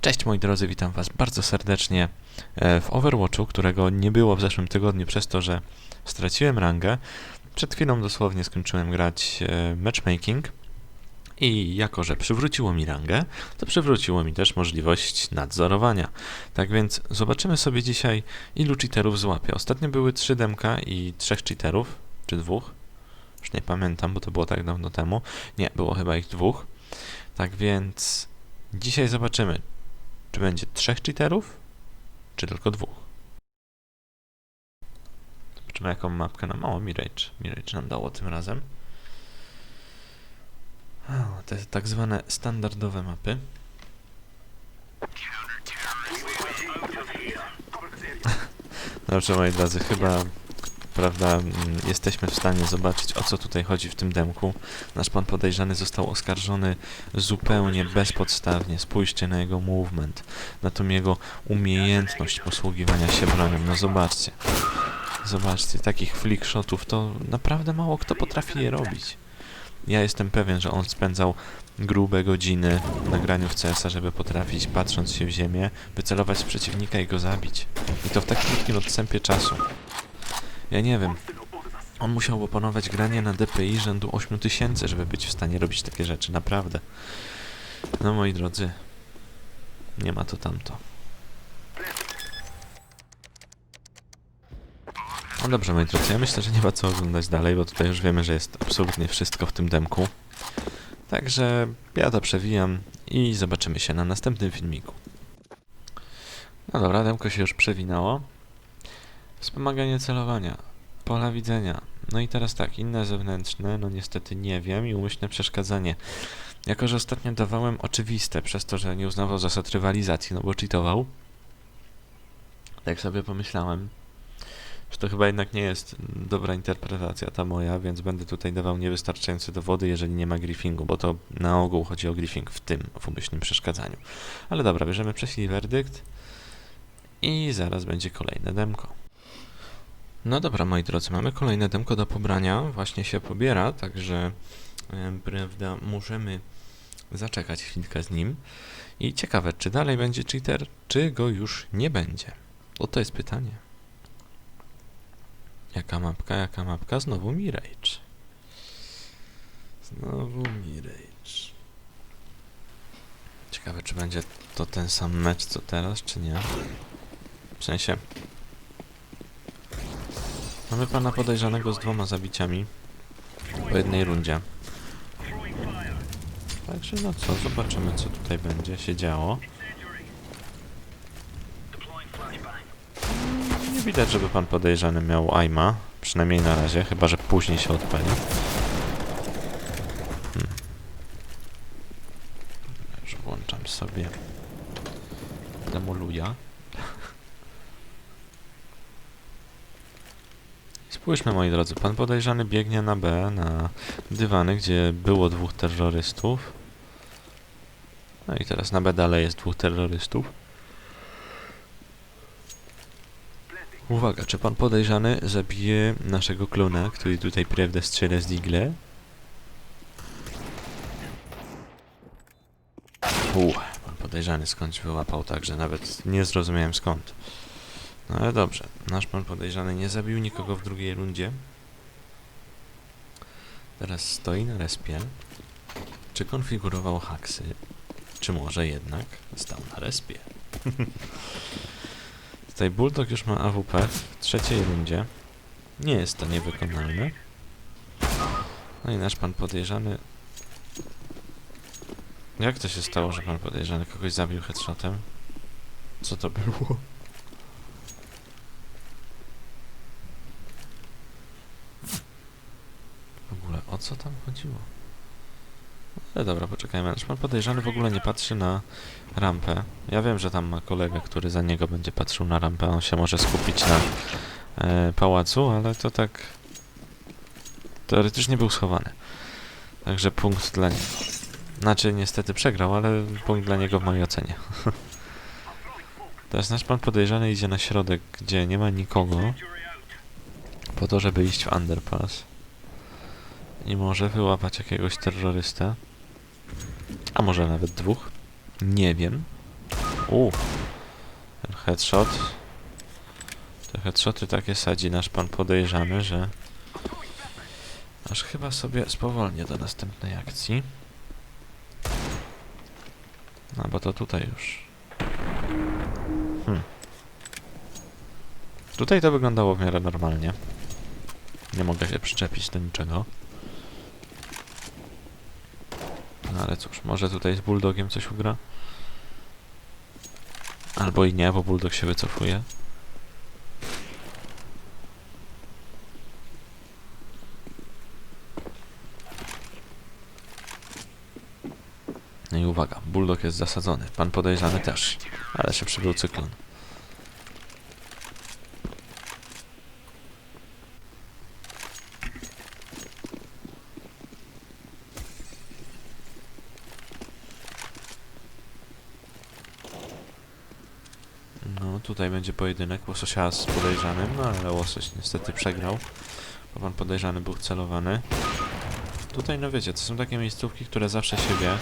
Cześć moi drodzy, witam was bardzo serdecznie e, w Overwatchu, którego nie było w zeszłym tygodniu przez to, że straciłem rangę. Przed chwilą dosłownie skończyłem grać e, matchmaking i jako, że przywróciło mi rangę, to przywróciło mi też możliwość nadzorowania. Tak więc zobaczymy sobie dzisiaj ilu cheaterów złapię. Ostatnio były 3 demka i 3 cheaterów, czy dwóch? Już nie pamiętam, bo to było tak dawno temu. Nie, było chyba ich dwóch. Tak więc dzisiaj zobaczymy, czy będzie trzech cheaterów, czy tylko dwóch. Zobaczymy jaką mapkę nam... O, Mirage. Mirage nam dało tym razem. O, te tak zwane standardowe mapy. Dobrze, moi drodzy, chyba prawda, mm, jesteśmy w stanie zobaczyć o co tutaj chodzi w tym demku. Nasz pan podejrzany został oskarżony zupełnie bezpodstawnie. Spójrzcie na jego movement, na tą jego umiejętność posługiwania się bronią. No zobaczcie. Zobaczcie, takich flickshotów to naprawdę mało kto potrafi je robić. Ja jestem pewien, że on spędzał grube godziny na graniu w CS-a, żeby potrafić, patrząc się w ziemię, wycelować przeciwnika i go zabić. I to w tak krótkim odstępie czasu. Ja nie wiem. On musiał opanować granie na DPI rzędu 8000, żeby być w stanie robić takie rzeczy, naprawdę. No moi drodzy, nie ma to tamto. No dobrze, moi drodzy, ja myślę, że nie ma co oglądać dalej, bo tutaj już wiemy, że jest absolutnie wszystko w tym demku. Także ja to przewijam i zobaczymy się na następnym filmiku. No dobra, demko się już przewinęło. Wspomaganie celowania, pola widzenia. No i teraz tak, inne zewnętrzne, no niestety nie wiem i umyślne przeszkadzanie. Jako, że ostatnio dawałem oczywiste, przez to, że nie uznawał zasad rywalizacji, no bo cheatował. Tak sobie pomyślałem, że to chyba jednak nie jest dobra interpretacja ta moja, więc będę tutaj dawał niewystarczające dowody, jeżeli nie ma griefingu, bo to na ogół chodzi o griefing w tym, w umyślnym przeszkadzaniu. Ale dobra, bierzemy prześlij werdykt i zaraz będzie kolejne demko. No dobra, moi drodzy, mamy kolejne demko do pobrania. Właśnie się pobiera, także e, prawda, możemy zaczekać chwilkę z nim. I ciekawe, czy dalej będzie cheater, czy go już nie będzie? Bo to jest pytanie. Jaka mapka, jaka mapka? Znowu Mirage. Znowu Mirage. Ciekawe, czy będzie to ten sam mecz co teraz, czy nie? W sensie, Mamy pana podejrzanego z dwoma zabiciami po jednej rundzie. Także no co, zobaczymy co tutaj będzie się działo. Nie widać, żeby pan podejrzany miał aima, przynajmniej na razie, chyba że później się odpali. Hmm. Już włączam sobie demoluja. Spójrzmy moi drodzy, pan podejrzany biegnie na B, na dywany, gdzie było dwóch terrorystów. No i teraz na B dalej jest dwóch terrorystów. Uwaga, czy pan podejrzany zabije naszego klona, który tutaj prawda strzela z digle? Uuu, pan podejrzany skądś wyłapał, także nawet nie zrozumiałem skąd. No ale dobrze, nasz pan podejrzany nie zabił nikogo w drugiej rundzie. Teraz stoi na respie. Czy konfigurował haksy? Czy może jednak stał na respie? Tutaj Bulldog już ma AWP w trzeciej rundzie. Nie jest to niewykonalne. No i nasz pan podejrzany... Jak to się stało, że pan podejrzany kogoś zabił headshotem? Co to było? W ogóle o co tam chodziło? Ale dobra, poczekajmy. Nasz pan podejrzany w ogóle nie patrzy na rampę. Ja wiem, że tam ma kolegę, który za niego będzie patrzył na rampę. On się może skupić na e, pałacu, ale to tak teoretycznie był schowany. Także punkt dla niego. Znaczy, niestety przegrał, ale punkt dla niego w mojej ocenie. Teraz nasz pan podejrzany idzie na środek, gdzie nie ma nikogo, po to, żeby iść w underpass i może wyłapać jakiegoś terrorystę. A może nawet dwóch. Nie wiem. U, ten headshot. Te headshoty takie sadzi nasz pan podejrzany, że aż chyba sobie spowolnię do następnej akcji. No bo to tutaj już. Hmm. Tutaj to wyglądało w miarę normalnie. Nie mogę się przyczepić do niczego. No ale cóż, może tutaj z bulldogiem coś ugra? Albo i nie, bo bulldog się wycofuje. No i uwaga, bulldog jest zasadzony. Pan podejrzany też. Ale się przybył cyklon. No, tutaj będzie pojedynek łososia z podejrzanym, no ale łosoś niestety przegrał, bo pan podejrzany był celowany. Tutaj, no wiecie, to są takie miejscówki, które zawsze się wie.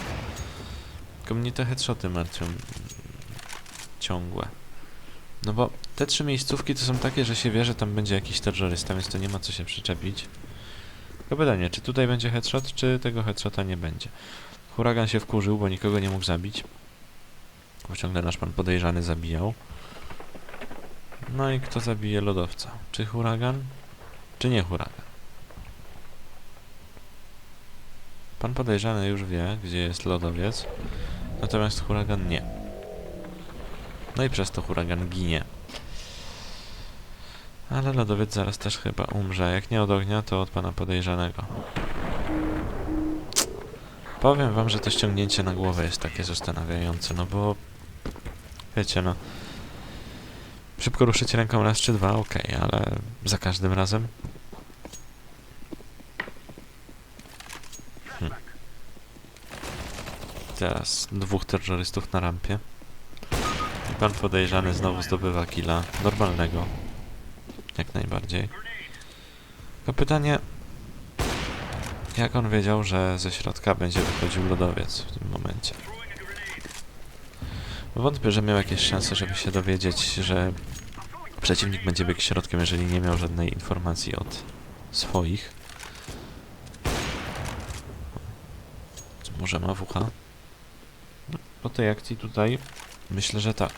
Tylko mnie te headshoty martwią ciągłe. No bo te trzy miejscówki to są takie, że się wie, że tam będzie jakiś terrorysta, więc to nie ma co się przyczepić. Tylko pytanie, czy tutaj będzie headshot, czy tego headshota nie będzie? Huragan się wkurzył, bo nikogo nie mógł zabić. Bo ciągle nasz pan podejrzany zabijał. No i kto zabije lodowca? Czy huragan, czy nie huragan? Pan podejrzany już wie, gdzie jest lodowiec, natomiast huragan nie. No i przez to huragan ginie. Ale lodowiec zaraz też chyba umrze. Jak nie od ognia, to od pana podejrzanego. Powiem wam, że to ściągnięcie na głowę jest takie zastanawiające, no bo... Wiecie, no... Szybko ruszyć ręką raz czy dwa, okej, ale za każdym razem Teraz dwóch terrorystów na rampie. I pan podejrzany znowu zdobywa killa normalnego. Jak najbardziej. To pytanie... Jak on wiedział, że ze środka będzie wychodził lodowiec w tym momencie? Wątpię, że miał jakieś szanse, żeby się dowiedzieć, że przeciwnik będzie biegł środkiem, jeżeli nie miał żadnej informacji od swoich. Może ma WH? Po tej akcji tutaj myślę, że tak.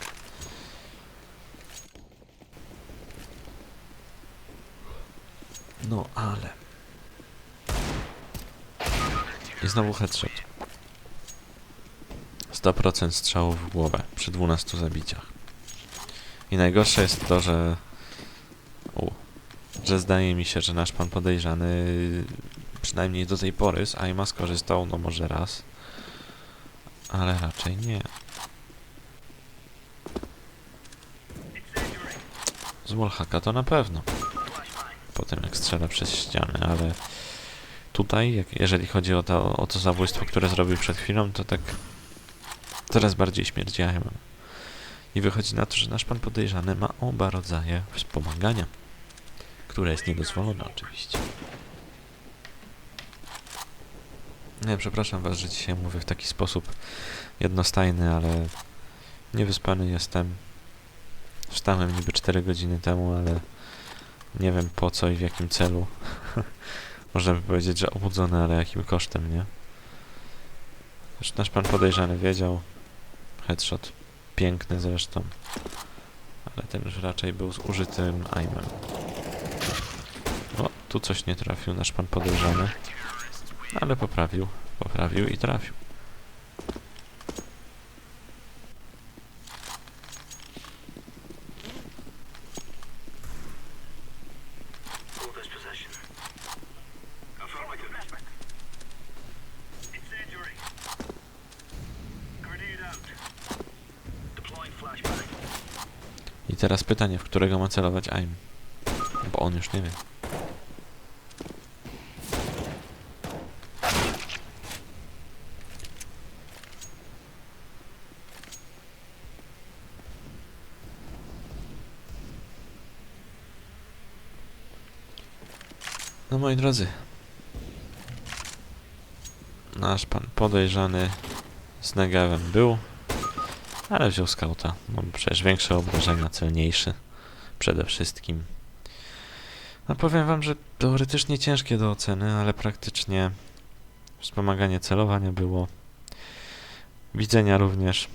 No ale. I znowu headshot. 100% strzałów w głowę przy 12 zabiciach. I najgorsze jest to, że. U, że zdaje mi się, że nasz pan podejrzany przynajmniej do tej pory z Aima skorzystał no może raz. Ale raczej nie. Z Wallhacka to na pewno. Po tym jak strzela przez ścianę, ale tutaj, jak, jeżeli chodzi o to, o to zabójstwo, które zrobił przed chwilą, to tak coraz bardziej śmierdzi Aimem. I wychodzi na to, że nasz pan podejrzany ma oba rodzaje wspomagania, które jest niedozwolone oczywiście. Nie, przepraszam was, że dzisiaj mówię w taki sposób jednostajny, ale niewyspany jestem. Wstałem niby 4 godziny temu, ale nie wiem po co i w jakim celu. Można by powiedzieć, że obudzony, ale jakim kosztem, nie? Zresztą nasz pan podejrzany wiedział. Headshot. Piękny zresztą. Ale ten już raczej był z użytym aimem. O, tu coś nie trafił nasz pan podejrzany. Ale poprawił, poprawił i trafił. Teraz pytanie, w którego ma celować aim? Bo on już nie wie. No moi drodzy. Nasz pan podejrzany z Negevem był. Ale wziął skauta. No przecież większe obrażenia, celniejszy. Przede wszystkim. No powiem wam, że teoretycznie ciężkie do oceny, ale praktycznie wspomaganie celowania było. Widzenia również.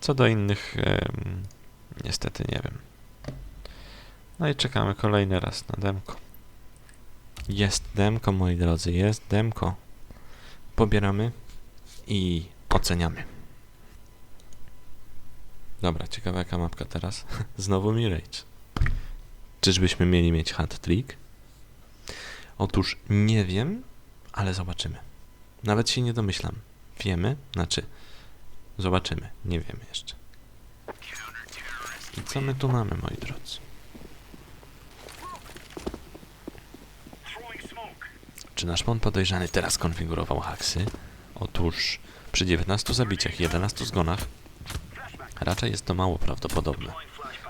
Co do innych, niestety nie wiem. No i czekamy kolejny raz na demko. Jest demko, moi drodzy, jest demko. Pobieramy i oceniamy. Dobra, ciekawa jaka mapka teraz. Znowu Mirage. Czyżbyśmy mieli mieć hat trick? Otóż nie wiem, ale zobaczymy. Nawet się nie domyślam. Wiemy, znaczy zobaczymy. Nie wiemy jeszcze. I co my tu mamy, moi drodzy? Czy nasz mon podejrzany teraz konfigurował haksy? Otóż przy 19 zabiciach i 11 zgonach raczej jest to mało prawdopodobne.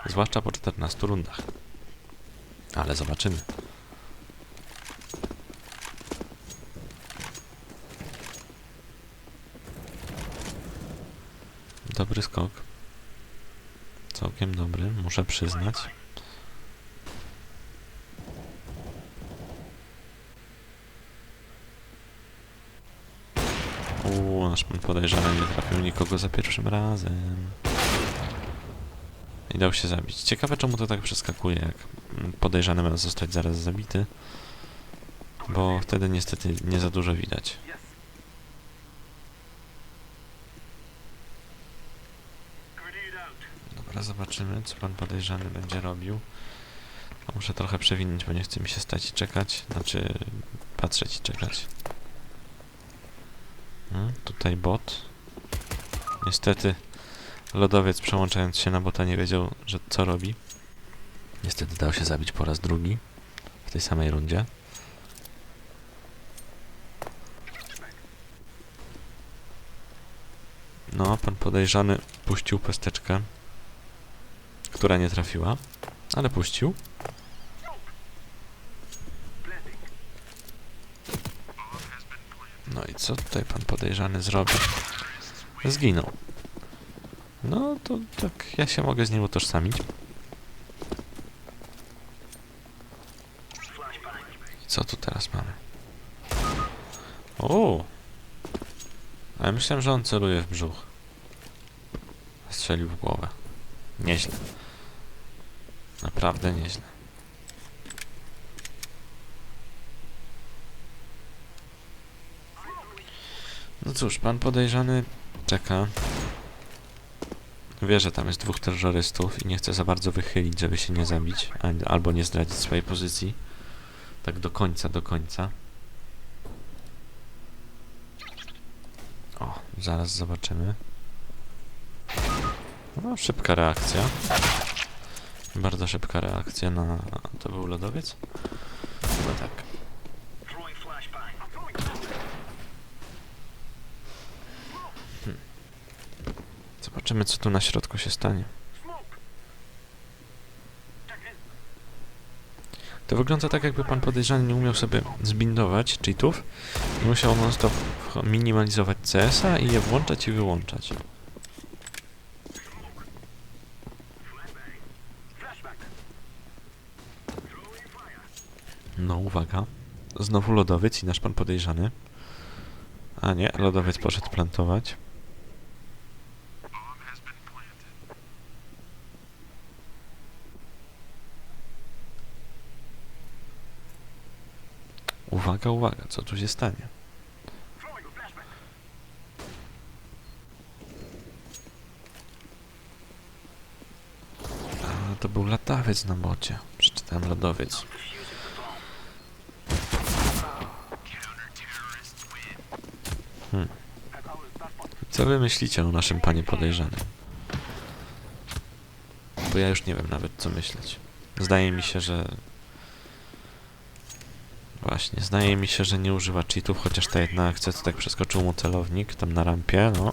Zwłaszcza po 14 rundach. Ale zobaczymy. Dobry skok. Całkiem dobry, muszę przyznać. Uuu, nasz podejrzany nie trafił nikogo za pierwszym razem. I dał się zabić. Ciekawe czemu to tak przeskakuje, jak podejrzany ma zostać zaraz zabity. Bo wtedy niestety nie za dużo widać. Dobra, zobaczymy, co pan podejrzany będzie robił. A muszę trochę przewinąć, bo nie chce mi się stać i czekać. Znaczy, patrzeć i czekać. Hmm, tutaj bot. Niestety, lodowiec przełączając się na bota nie wiedział, że co robi. Niestety dał się zabić po raz drugi. W tej samej rundzie. No, pan podejrzany puścił pesteczkę, która nie trafiła, ale puścił. No i co tutaj pan podejrzany zrobił? Zginął. No to tak, ja się mogę z nim utożsamić. Co tu teraz mamy? O! Ale myślałem, że on celuje w brzuch. Strzelił w głowę. Nieźle. Naprawdę nieźle. No cóż, pan podejrzany czeka. Wie, że tam jest dwóch terrorystów i nie chce za bardzo wychylić, żeby się nie zabić, albo nie zdradzić swojej pozycji. Tak do końca, do końca. O, zaraz zobaczymy. No, szybka reakcja. Bardzo szybka reakcja na... To był lodowiec? Chyba tak. Zobaczymy, co tu na środku się stanie. To wygląda tak, jakby pan podejrzany nie umiał sobie zbindować cheatów i musiał non-stop minimalizować CS-a i je włączać i wyłączać. No, uwaga. Znowu lodowiec i nasz pan podejrzany. A nie, lodowiec poszedł plantować. Uwaga, uwaga, co tu się stanie? A to był latawiec na bocie. Przeczytałem lodowiec. Hmm. Co wy myślicie o naszym panie podejrzanym? Bo ja już nie wiem nawet co myśleć. Zdaje mi się, że... Właśnie, zdaje mi się, że nie używa cheatów, chociaż ta jedna akcja to tak przeskoczył mu celownik tam na rampie, no.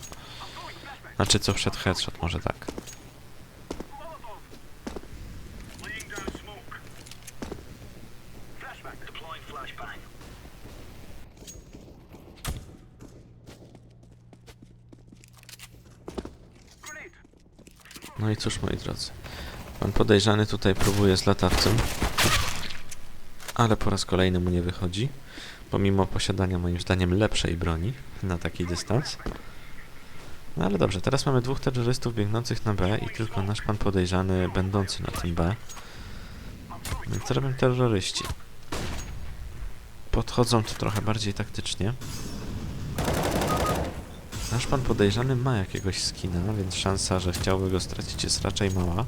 Znaczy co przed headshot, może tak. No i cóż, moi drodzy. Pan podejrzany tutaj próbuje z latawcem. Ale po raz kolejny mu nie wychodzi. Pomimo posiadania moim zdaniem lepszej broni na taki dystans. No ale dobrze, teraz mamy dwóch terrorystów biegnących na B i tylko nasz pan podejrzany będący na tym B. Więc co robią terroryści? Podchodzą tu trochę bardziej taktycznie. Nasz pan podejrzany ma jakiegoś skina, więc szansa, że chciałby go stracić jest raczej mała.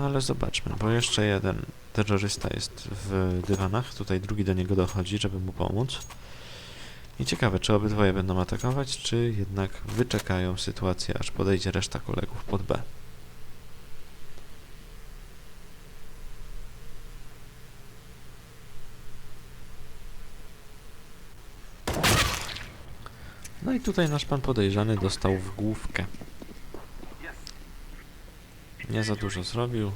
Ale zobaczmy, bo jeszcze jeden terrorysta jest w dywanach, tutaj drugi do niego dochodzi, żeby mu pomóc. I ciekawe, czy obydwoje będą atakować, czy jednak wyczekają sytuację, aż podejdzie reszta kolegów pod B. No i tutaj nasz pan podejrzany dostał w główkę. Nie za dużo zrobił.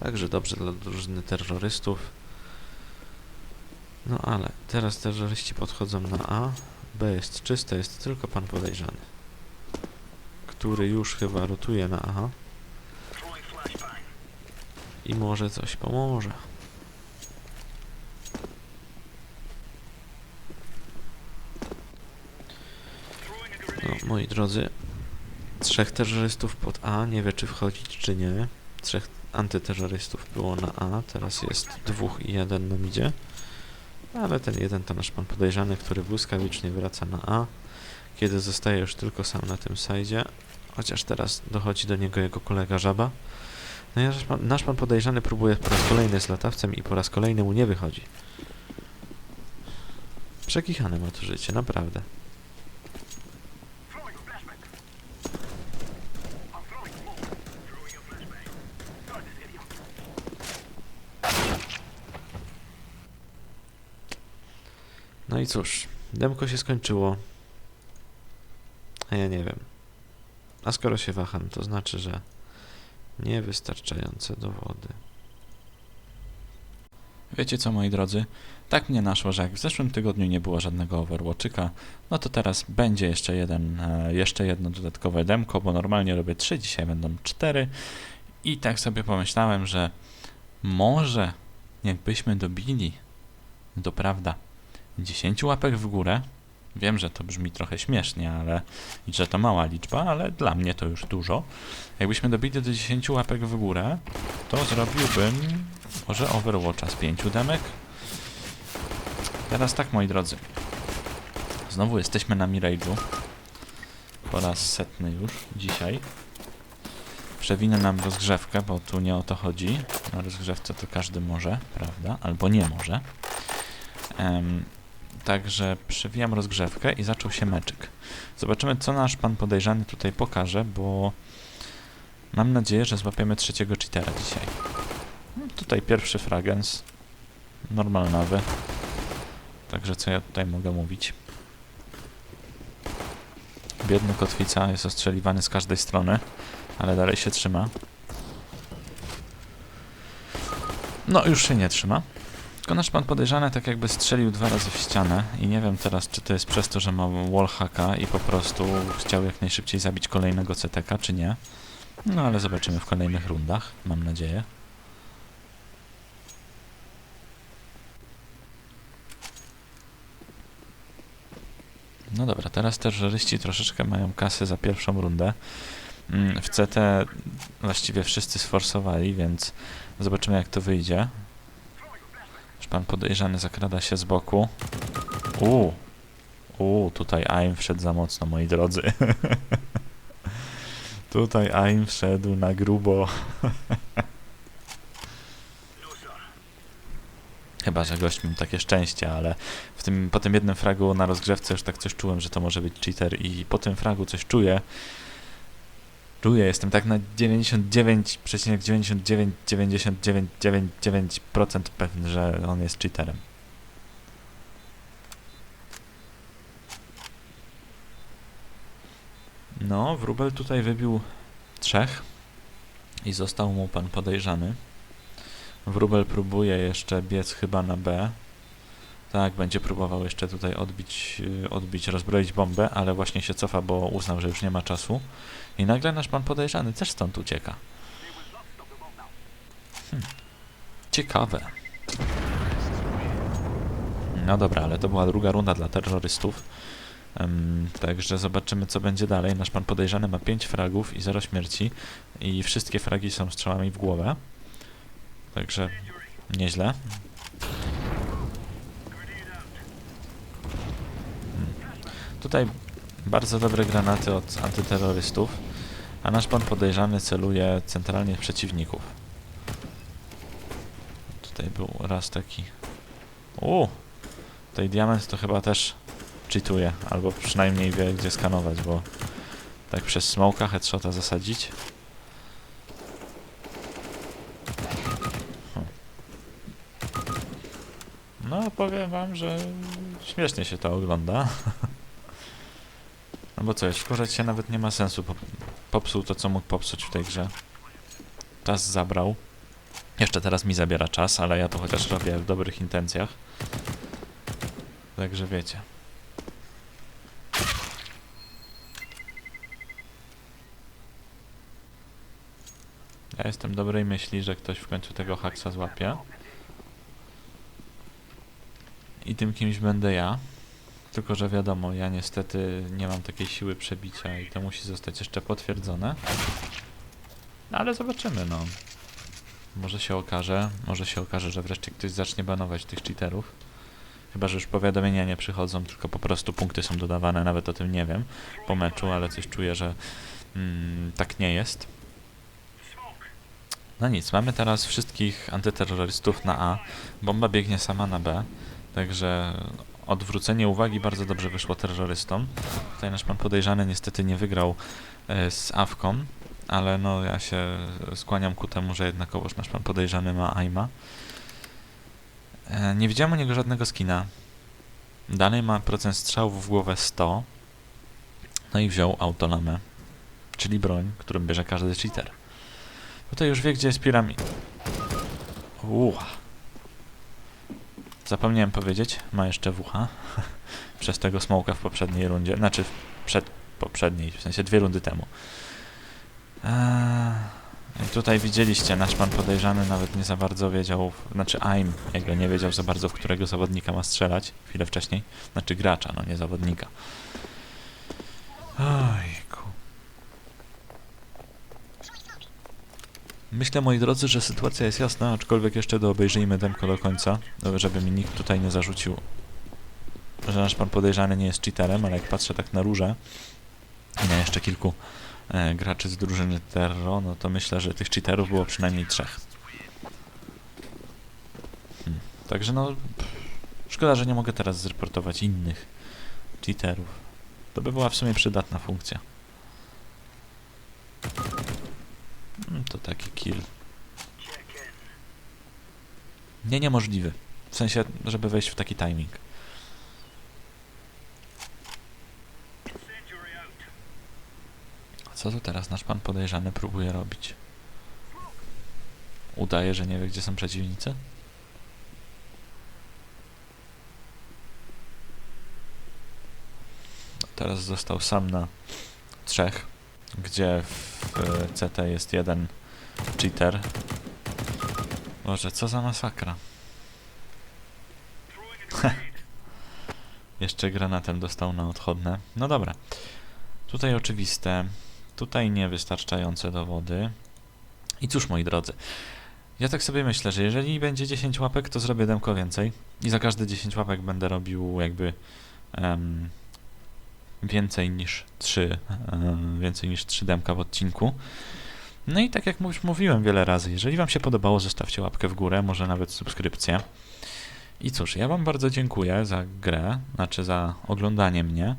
Także dobrze dla drużyny terrorystów. No ale teraz terroryści podchodzą na A. B jest czyste, jest tylko pan podejrzany. Który już chyba rotuje na A i może coś pomoże. No, moi drodzy, trzech terrorystów pod A, nie wie czy wchodzić czy nie. Trzech antyterrorystów było na A, teraz jest dwóch i jeden na midzie. Ale ten jeden to nasz pan podejrzany, który błyskawicznie wraca na A, kiedy zostaje już tylko sam na tym sajdzie. Chociaż teraz dochodzi do niego jego kolega Żaba. No i nasz pan, nasz pan podejrzany próbuje po raz kolejny z latawcem i po raz kolejny mu nie wychodzi. Przekichane ma to życie, naprawdę. No i cóż, demko się skończyło. A ja nie wiem. A skoro się waham, to znaczy, że niewystarczające dowody. Wiecie co, moi drodzy? Tak mnie naszło, że jak w zeszłym tygodniu nie było żadnego Overwatchika, no to teraz będzie jeszcze jeden, e, jeszcze jedno dodatkowe demko, bo normalnie robię trzy, dzisiaj będą cztery. I tak sobie pomyślałem, że może jakbyśmy dobili do prawda 10 łapek w górę. Wiem, że to brzmi trochę śmiesznie, ale i że to mała liczba, ale dla mnie to już dużo. Jakbyśmy dobili do 10 łapek w górę, to zrobiłbym może Overwatcha z pięciu demek. Teraz tak, moi drodzy. Znowu jesteśmy na Mirage'u. Po raz setny już dzisiaj. Przewinę nam rozgrzewkę, bo tu nie o to chodzi. Na rozgrzewce to każdy może, prawda? Albo nie może. Em, także przewijam rozgrzewkę i zaczął się meczyk. Zobaczymy, co nasz pan podejrzany tutaj pokaże, bo mam nadzieję, że złapiemy trzeciego cheatera dzisiaj. No, tutaj pierwszy fragens. Normalnowy. Także co ja tutaj mogę mówić? Biedny kotwica jest ostrzeliwany z każdej strony, ale dalej się trzyma. No, już się nie trzyma. Tylko nasz pan podejrzany tak jakby strzelił dwa razy w ścianę i nie wiem teraz, czy to jest przez to, że ma wallhacka i po prostu chciał jak najszybciej zabić kolejnego CTK, czy nie. No, ale zobaczymy w kolejnych rundach, mam nadzieję. No dobra, teraz terroryści troszeczkę mają kasy za pierwszą rundę. Mm, W CT właściwie wszyscy sforsowali, więc zobaczymy jak to wyjdzie. Pan podejrzany zakrada się z boku. Uuu, uuu, tutaj AIM wszedł za mocno, moi drodzy. tutaj AIM wszedł na grubo. Chyba, że gość miał takie szczęście, ale w tym, po tym jednym fragu na rozgrzewce już tak coś czułem, że to może być cheater i po tym fragu coś czuję. Czuję, jestem tak na 99,999999% pewny, że on jest cheaterem. No, wróbel tutaj wybił trzech i został mu pan podejrzany. Wróbel próbuje jeszcze biec chyba na B, Tak, będzie próbował jeszcze tutaj odbić, y, odbić, rozbroić bombę, ale właśnie się cofa, bo uznał, że już nie ma czasu. I nagle nasz pan podejrzany też stąd ucieka. Hmm. Ciekawe. No dobra, ale to była druga runda dla terrorystów. Em, także zobaczymy, co będzie dalej. Nasz pan podejrzany ma 5 fragów i 0 śmierci. I wszystkie fragi są strzałami w głowę. Także nieźle. Tutaj bardzo dobre granaty od antyterrorystów, a nasz pan podejrzany celuje centralnie przeciwników. Tutaj był raz taki... U, Tutaj diament to chyba też cheatuje, albo przynajmniej wie gdzie skanować, bo tak przez smoka headshota zasadzić. Hm. No, powiem wam, że śmiesznie się to ogląda. No bo co, wkurzać się nawet nie ma sensu. Pop- Popsuł to, co mógł popsuć w tej grze. Czas zabrał. Jeszcze teraz mi zabiera czas, ale ja to chociaż robię w dobrych intencjach. Także wiecie. Ja jestem dobrej myśli, że ktoś w końcu tego haksa złapie. I tym kimś będę ja. Tylko, że wiadomo, ja niestety nie mam takiej siły przebicia i to musi zostać jeszcze potwierdzone. No ale zobaczymy, no. Może się okaże, może się okaże, że wreszcie ktoś zacznie banować tych cheaterów. Chyba, że już powiadomienia nie przychodzą, tylko po prostu punkty są dodawane, nawet o tym nie wiem po meczu, ale coś czuję, że mm, tak nie jest. No nic, mamy teraz wszystkich antyterrorystów na A. Bomba biegnie sama na B, także odwrócenie uwagi bardzo dobrze wyszło terrorystom. Tutaj nasz pan podejrzany niestety nie wygrał e, z Awką, ale no ja się skłaniam ku temu, że jednakowoż nasz pan podejrzany ma aima. E, nie widziałem u niego żadnego skina. Dalej ma procent strzałów w głowę 100. No i wziął autolamę, czyli broń, którą bierze każdy cheater. Tutaj już wie, gdzie jest piramid. Uła. Zapomniałem powiedzieć, ma jeszcze wucha. Przez tego smoka w poprzedniej rundzie. Znaczy, przed poprzedniej, w sensie dwie rundy temu. Eee, tutaj widzieliście, nasz pan podejrzany nawet nie za bardzo wiedział, znaczy AIM jego nie wiedział za bardzo, w którego zawodnika ma strzelać chwilę wcześniej. Znaczy gracza, no nie zawodnika. Ojku. Myślę, moi drodzy, że sytuacja jest jasna, aczkolwiek jeszcze do obejrzyjmy demko do końca, żeby mi nikt tutaj nie zarzucił, że nasz pan podejrzany nie jest cheaterem, ale jak patrzę tak na róże i na jeszcze kilku e, graczy z drużyny Terro, no to myślę, że tych cheaterów było przynajmniej trzech. Hmm. Także no, szkoda, że nie mogę teraz zreportować innych cheaterów. To by była w sumie przydatna funkcja. Mm, To taki kill. Nie niemożliwy. W sensie, żeby wejść w taki timing. Co tu teraz nasz pan podejrzany próbuje robić? Udaje, że nie wie, gdzie są przeciwnicy? No, Teraz został sam na trzech, gdzie w CT jest jeden cheater. Boże, co za masakra. Jeszcze granatem dostał na odchodne. No dobra. Tutaj oczywiste. Tutaj niewystarczające dowody. I cóż, moi drodzy. Ja tak sobie myślę, że jeżeli będzie 10 łapek, to zrobię demko więcej. I za każde 10 łapek będę robił jakby em, więcej niż 3, em, więcej niż 3 demka w odcinku. No i tak jak już mówiłem wiele razy, jeżeli Wam się podobało, zostawcie łapkę w górę, może nawet subskrypcję. I cóż, ja Wam bardzo dziękuję za grę, znaczy za oglądanie mnie.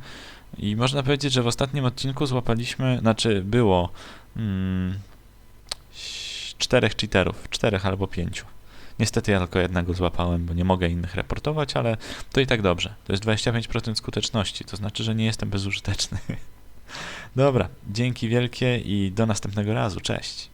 I można powiedzieć, że w ostatnim odcinku złapaliśmy, znaczy było mm, czterech cheaterów, czterech albo pięciu. Niestety ja tylko jednego złapałem, bo nie mogę innych reportować, ale to i tak dobrze. To jest 25% skuteczności, to znaczy, że nie jestem bezużyteczny. Dobra, dzięki wielkie i do następnego razu. Cześć.